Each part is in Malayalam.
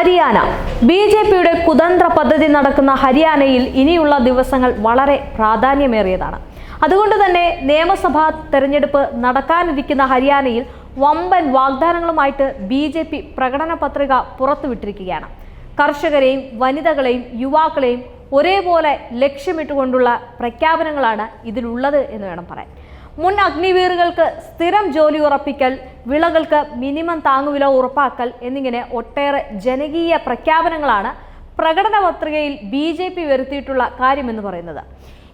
ഹരിയാന. ബി ജെ പിയുടെ കുതന്ത്ര പദ്ധതി നടക്കുന്ന ഹരിയാനയിൽ ഇനിയുള്ള ദിവസങ്ങൾ വളരെ പ്രാധാന്യമേറിയതാണ്. അതുകൊണ്ട് തന്നെ നിയമസഭാ തെരഞ്ഞെടുപ്പ് നടക്കാനിരിക്കുന്ന ഹരിയാനയിൽ വമ്പൻ വാഗ്ദാനങ്ങളുമായിട്ട് ബി ജെ പി പ്രകടന പത്രിക പുറത്തുവിട്ടിരിക്കുകയാണ്. കർഷകരെയും വനിതകളെയും യുവാക്കളെയും ഒരേപോലെ ലക്ഷ്യമിട്ടുകൊണ്ടുള്ള പ്രഖ്യാപനങ്ങളാണ് ഇതിലുള്ളത് എന്ന് വേണം പറയാൻ. മുൻ അഗ്നിവീറുകൾക്ക് സ്ഥിരം ജോലി ഉറപ്പിക്കൽ വിളകൾക്ക് മിനിമം താങ്ങുവില ഉറപ്പാക്കൽ എന്നിങ്ങനെ ഒട്ടേറെ ജനകീയ പ്രഖ്യാപനങ്ങളാണ് പ്രകടന പത്രികയിൽ ബി ജെ പി വരുത്തിയിട്ടുള്ള കാര്യമെന്ന് പറയുന്നത്.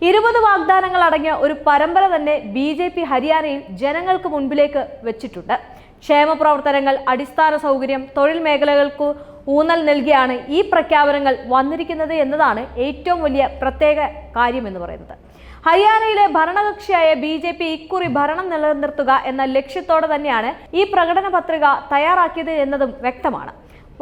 ഇരുപത് വാഗ്ദാനങ്ങൾ അടങ്ങിയ ഒരു പരമ്പര തന്നെ ബി ജെ പി ഹരിയാനയിൽ ജനങ്ങൾക്ക് മുൻപിലേക്ക് വെച്ചിട്ടുണ്ട്. ക്ഷേമപ്രവർത്തനങ്ങൾ അടിസ്ഥാന സൗകര്യം തൊഴിൽ മേഖലകൾക്ക് ഊന്നൽ നൽകിയാണ് ഈ പ്രഖ്യാപനങ്ങൾ വന്നിരിക്കുന്നത് എന്നതാണ് ഏറ്റവും വലിയ പ്രത്യേക കാര്യമെന്ന് പറയുന്നത്. ഹരിയാനയിലെ ഭരണകക്ഷിയായ ബി ജെ പി ഇക്കുറി ഭരണം നിലനിർത്തുക എന്ന ലക്ഷ്യത്തോടെ തന്നെയാണ് ഈ പ്രകടന പത്രിക തയ്യാറാക്കിയത് എന്നതും വ്യക്തമാണ്.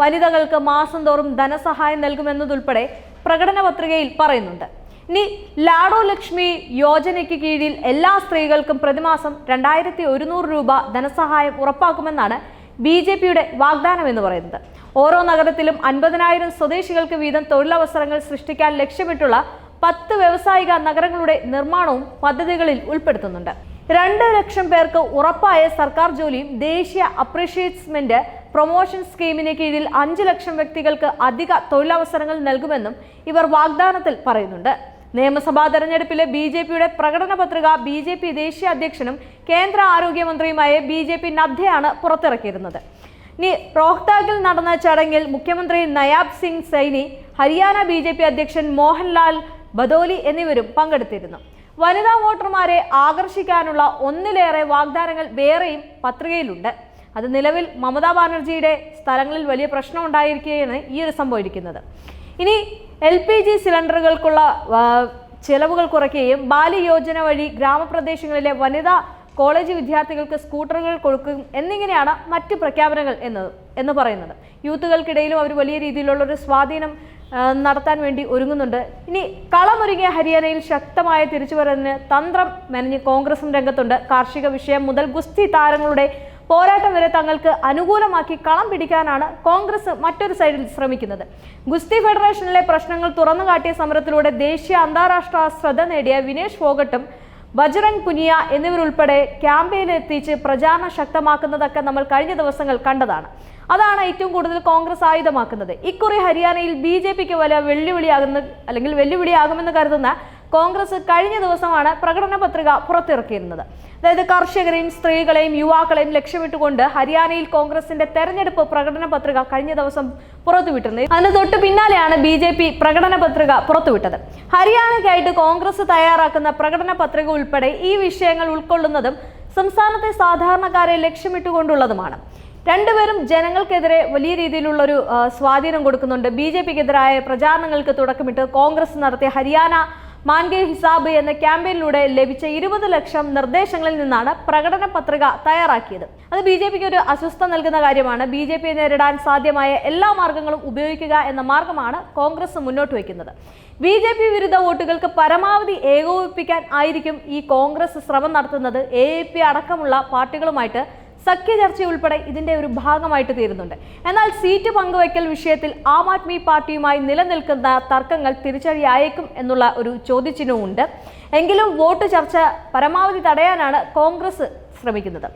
വനിതകൾക്ക് മാസം തോറും ധനസഹായം നൽകുമെന്നതുൾപ്പെടെ പ്രകടന പത്രികയിൽ പറയുന്നുണ്ട്. ഇനി ലാഡോ ലക്ഷ്മി യോജനയ്ക്ക് കീഴിൽ എല്ലാ സ്ത്രീകൾക്കും പ്രതിമാസം രണ്ടായിരത്തി ഒരുന്നൂറ് രൂപ ധനസഹായം ഉറപ്പാക്കുമെന്നാണ് ബി ജെ പിയുടെ വാഗ്ദാനം എന്ന് പറയുന്നത്. ഓരോ നഗരത്തിലും അൻപതിനായിരം സ്വദേശികൾക്ക് വീതം തൊഴിലവസരങ്ങൾ സൃഷ്ടിക്കാൻ ലക്ഷ്യമിട്ടുള്ള പത്ത് വ്യവസായിക നഗരങ്ങളുടെ നിർമ്മാണവും പദ്ധതികളിൽ ഉൾപ്പെടുത്തുന്നുണ്ട്. രണ്ട് ലക്ഷം പേർക്ക് ഉറപ്പായ സർക്കാർ ജോലിയും ദേശീയ അപ്രീഷിയേറ്റ്സ്മെന്റ് പ്രൊമോഷൻ സ്കീമിന് കീഴിൽ അഞ്ച് ലക്ഷം വ്യക്തികൾക്ക് അധിക തൊഴിലവസരങ്ങൾ നൽകുമെന്നും ഇവർ വാഗ്ദാനത്തിൽ പറയുന്നുണ്ട്. നിയമസഭാ തെരഞ്ഞെടുപ്പിലെ ബി ജെ പിയുടെ പ്രകടന പത്രിക ബി ജെ പി ദേശീയ അധ്യക്ഷനും കേന്ദ്ര ആരോഗ്യമന്ത്രിയുമായ ബി ജെ പി നദ്ദയാണ് പുറത്തിറക്കിയിരുന്നത്. ഇനി റോഹ്താഗിൽ നടന്ന ചടങ്ങിൽ മുഖ്യമന്ത്രി Nayab Singh Saini Haryana B J P അധ്യക്ഷൻ മോഹൻലാൽ ബദോലി എന്നിവരും പങ്കെടുത്തിരുന്നു. വനിതാ വോട്ടർമാരെ ആകർഷിക്കാനുള്ള ഒന്നിലേറെ വാഗ്ദാനങ്ങൾ വേറെയും പത്രികയിലുണ്ട്. അത് നിലവിൽ മമതാ ബാനർജിയുടെ സ്ഥലങ്ങളിൽ വലിയ പ്രശ്നം ഉണ്ടായിരിക്കുകയാണ് ഈ ഒരു സംഭവം ഇരിക്കുന്നത്. ഇനി എൽ പി ജി സിലിണ്ടറുകൾക്കുള്ള ചെലവുകൾ കുറയ്ക്കുകയും ബാലി യോജന വഴി ഗ്രാമപ്രദേശങ്ങളിലെ വനിതാ കോളേജ് വിദ്യാർത്ഥികൾക്ക് സ്കൂട്ടറുകൾ കൊടുക്കും എന്നിങ്ങനെയാണ് മറ്റ് പ്രഖ്യാപനങ്ങൾ എന്നത് എന്ന് പറയുന്നത്. യൂത്തുകൾക്കിടയിലും അവർ വലിയ രീതിയിലുള്ള ഒരു സ്വാധീനം നടത്താൻ വേണ്ടി ഒരുങ്ങുന്നുണ്ട്. ഇനി കളമൊരുങ്ങിയ ഹരിയാനയിൽ ശക്തമായ തിരിച്ചുവരവിന് തന്ത്രം മെനഞ്ഞ് കോൺഗ്രസും രംഗത്തുണ്ട്. കാർഷിക വിഷയം മുതൽ ഗുസ്തി താരങ്ങളുടെ പോരാട്ടം വരെ തങ്ങൾക്ക് അനുകൂലമാക്കി കളം പിടിക്കാനാണ് കോൺഗ്രസ് മറ്റൊരു സൈഡിൽ ശ്രമിക്കുന്നത്. ഗുസ്തി ഫെഡറേഷനിലെ പ്രശ്നങ്ങൾ തുറന്നുകാട്ടിയ സമരത്തിലൂടെ ദേശീയ അന്താരാഷ്ട്ര ശ്രദ്ധ നേടിയ വിനേഷ് ഫോഗട്ടും ബജ്രംഗ് പുനിയ എന്നിവരുൾപ്പെടെ ക്യാമ്പയിൻ എത്തിച്ച് പ്രചാരണം ശക്തമാക്കുന്നതൊക്കെ നമ്മൾ കഴിഞ്ഞ ദിവസങ്ങൾ കണ്ടതാണ്. അതാണ് ഏറ്റവും കൂടുതൽ കോൺഗ്രസ് ആയുധമാക്കുന്നത്. ഇക്കുറി ഹരിയാനയിൽ ബി ജെ പിക്ക് വലിയ വെല്ലുവിളിയാകുന്ന അല്ലെങ്കിൽ വെല്ലുവിളിയാകുമെന്ന് കരുതുന്ന കോൺഗ്രസ് കഴിഞ്ഞ ദിവസമാണ് പ്രകടന പത്രിക പുറത്തിറക്കിയിരുന്നത്. അതായത് കർഷകരെയും സ്ത്രീകളെയും യുവാക്കളെയും ലക്ഷ്യമിട്ടുകൊണ്ട് ഹരിയാനയിൽ കോൺഗ്രസിന്റെ തെരഞ്ഞെടുപ്പ് പ്രകടന പത്രിക കഴിഞ്ഞ ദിവസം പുറത്തുവിട്ടിരുന്നത് അതിന് തൊട്ട് പിന്നാലെയാണ് ബി ജെ പി പ്രകടന പത്രിക പുറത്തുവിട്ടത്. ഹരിയാനയ്ക്കായിട്ട് കോൺഗ്രസ് തയ്യാറാക്കുന്ന പ്രകടന പത്രിക ഉൾപ്പെടെ ഈ വിഷയങ്ങൾ ഉൾക്കൊള്ളുന്നതും സംസ്ഥാനത്തെ സാധാരണക്കാരെ ലക്ഷ്യമിട്ടുകൊണ്ടുള്ളതുമാണ്. രണ്ടുപേരും ജനങ്ങൾക്കെതിരെ വലിയ രീതിയിലുള്ള ഒരു സ്വാധീനം കൊടുക്കുന്നുണ്ട്. ബി ജെ പിക്കെതിരായ പ്രചാരണങ്ങൾക്ക് തുടക്കമിട്ട് കോൺഗ്രസ് നടത്തിയ ഹരിയാന മാൻഗെ ഹിസാബ് എന്ന ക്യാമ്പയിനിലൂടെ ലഭിച്ച ഇരുപത് ലക്ഷം നിർദ്ദേശങ്ങളിൽ നിന്നാണ് പ്രകടന പത്രിക തയ്യാറാക്കിയത്. അത് ബി ജെ പിക്ക് ഒരു അസ്വസ്ഥ നൽകുന്ന കാര്യമാണ്. ബി ജെ പിയെ നേരിടാൻ സാധ്യമായ എല്ലാ മാർഗങ്ങളും ഉപയോഗിക്കുക എന്ന മാർഗമാണ് കോൺഗ്രസ് മുന്നോട്ട് വയ്ക്കുന്നത്. ബി ജെ പി വിരുദ്ധ വോട്ടുകൾക്ക് പരമാവധി ഏകോപിപ്പിക്കാൻ ആയിരിക്കും ഈ കോൺഗ്രസ് ശ്രമം നടത്തുന്നത്. എ പി അടക്കമുള്ള പാർട്ടികളുമായിട്ട് സഖ്യ ചർച്ച ഉൾപ്പെടെ ഇതിന്റെ ഒരു ഭാഗമായിട്ട് തീരുന്നുണ്ട്. എന്നാൽ സീറ്റ് പങ്കുവയ്ക്കൽ വിഷയത്തിൽ ആം ആദ്മി പാർട്ടിയുമായി നിലനിൽക്കുന്ന തർക്കങ്ങൾ തിരിച്ചടിയായേക്കും എന്നുള്ള ഒരു ചോദ്യചിഹ്നവുമുണ്ട്. എങ്കിലും വോട്ട് ചർച്ച പരമാവധി തടയാനാണ് കോൺഗ്രസ് ശ്രമിക്കുന്നത്.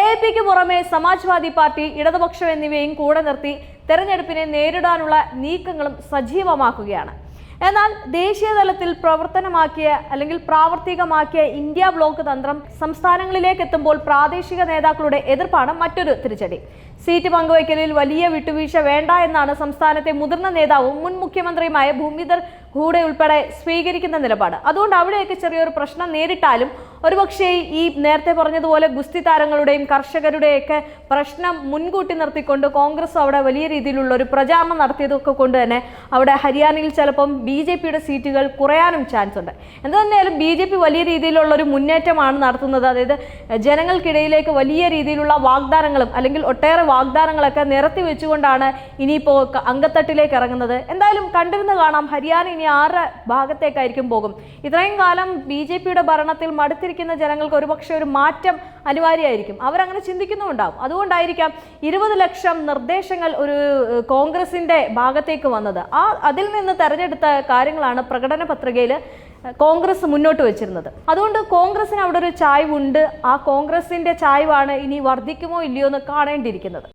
എ പിക്ക് പുറമെ സമാജ്വാദി പാർട്ടി ഇടതുപക്ഷം എന്നിവയും കൂടെ നിർത്തി തെരഞ്ഞെടുപ്പിനെ നേരിടാനുള്ള നീക്കങ്ങളും സജീവമാക്കുകയാണ്. എന്നാൽ ദേശീയ തലത്തിൽ പ്രവർത്തനമാക്കിയ അല്ലെങ്കിൽ പ്രാവർത്തികമാക്കിയ ഇന്ത്യ ബ്ലോക്ക് തന്ത്രം സംസ്ഥാനങ്ങളിലേക്ക് എത്തുമ്പോൾ പ്രാദേശിക നേതാക്കളുടെ എതിർപ്പാണ് മറ്റൊരു തിരിച്ചടി. സീറ്റ് പങ്കുവയ്ക്കലിൽ വലിയ വിട്ടുവീഴ്ച വേണ്ട എന്നാണ് സംസ്ഥാനത്തെ മുതിർന്ന നേതാവും മുൻ മുഖ്യമന്ത്രിയുമായ ഭൂമിധർ ഖൂഡെ ഉൾപ്പെടെ സ്വീകരിക്കുന്ന നിലപാട്. അതുകൊണ്ട് അവിടെയൊക്കെ ചെറിയൊരു പ്രശ്നം നേരിട്ടാലും ഒരുപക്ഷേ ഈ നേരത്തെ പറഞ്ഞതുപോലെ ഗുസ്തി താരങ്ങളുടെയും കർഷകരുടെയൊക്കെ പ്രശ്നം മുൻകൂട്ടി നിർത്തിക്കൊണ്ട് കോൺഗ്രസ് അവിടെ വലിയ രീതിയിലുള്ള ഒരു പ്രചാരണം നടത്തിയതൊക്കെ കൊണ്ട് തന്നെ അവിടെ ഹരിയാനയിൽ ചിലപ്പം ബി ജെ പിയുടെ സീറ്റുകൾ കുറയാനും ചാൻസ് ഉണ്ട്. എന്ത് തന്നെയാലും ബി ജെ പി വലിയ രീതിയിലുള്ള ഒരു മുന്നേറ്റമാണ് നടത്തുന്നത്. അതായത് ജനങ്ങൾക്കിടയിലേക്ക് വലിയ രീതിയിലുള്ള വാഗ്ദാനങ്ങളും അല്ലെങ്കിൽ ഒട്ടേറെ വാഗ്ദാനങ്ങളൊക്കെ നിരത്തി വെച്ചുകൊണ്ടാണ് ഇനിയിപ്പോൾ അങ്കത്തട്ടിലേക്ക് ഇറങ്ങുന്നത്. എന്തായാലും കണ്ടിരുന്ന് കാണാം. ഹരിയാന ഇനി ആറ് ഭാഗത്തേക്കായിരിക്കും പോകും. ഇത്രയും കാലം ബി ജെ പിയുടെ ഭരണത്തിൽ മടുത്തിരിക്കുന്ന ജനങ്ങൾക്ക് ഒരുപക്ഷെ ഒരു മാറ്റം അനിവാര്യമായിരിക്കും. അവരങ്ങനെ ചിന്തിക്കുന്നുണ്ടാവും. അതുകൊണ്ടായിരിക്കാം ഇരുപത് ലക്ഷം നിർദ്ദേശങ്ങൾ ഒരു കോൺഗ്രസിന്റെ ഭാഗത്തേക്ക് വന്നത്. ആ അതിൽ നിന്ന് തെരഞ്ഞെടുത്ത കാര്യങ്ങളാണ് പ്രകടന പത്രികയിൽ കോൺഗ്രസ് മുന്നോട്ട് വെച്ചിരുന്നത്. അതുകൊണ്ട് കോൺഗ്രസിന് അവിടെ ഒരു ചായ്വുണ്ട്. ആ കോൺഗ്രസിന്റെ ചായ്വാണ് ഇനി വർദ്ധിക്കുമോ ഇല്ലയോ എന്ന് കാണേണ്ടിയിരിക്കുന്നത്.